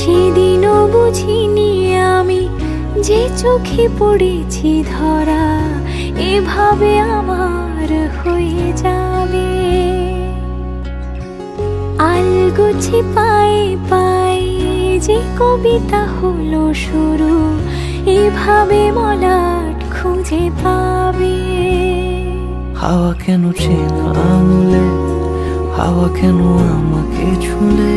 সেদিনও বুঝিনি আমি যে চোখে পড়েছি ধরা, এভাবে আমার হয়ে যাবে। আলগোছে পায়ে পায়ে যে কবিতা হলো শুরু, এভাবে মলাট খুঁজে পাবে। হাওয়া কেন চেনা আঙুলে? হাওয়া কেন আমাকে ছুলে?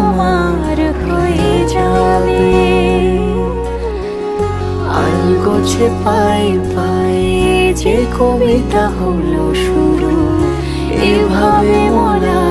আলগোছে পাই পাই যে কবিতা হলো শুরু এভাবে মোরা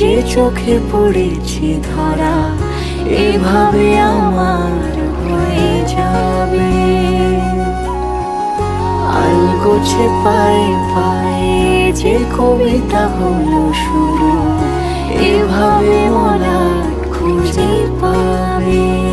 যে চোখে পড়েছি ধরা, এভাবে আমার হয়ে যাবে। আলগোছে পায়ে পায়ে যে কবিতা হলো শুরু, এভাবে মোরা খুঁজে পাবে।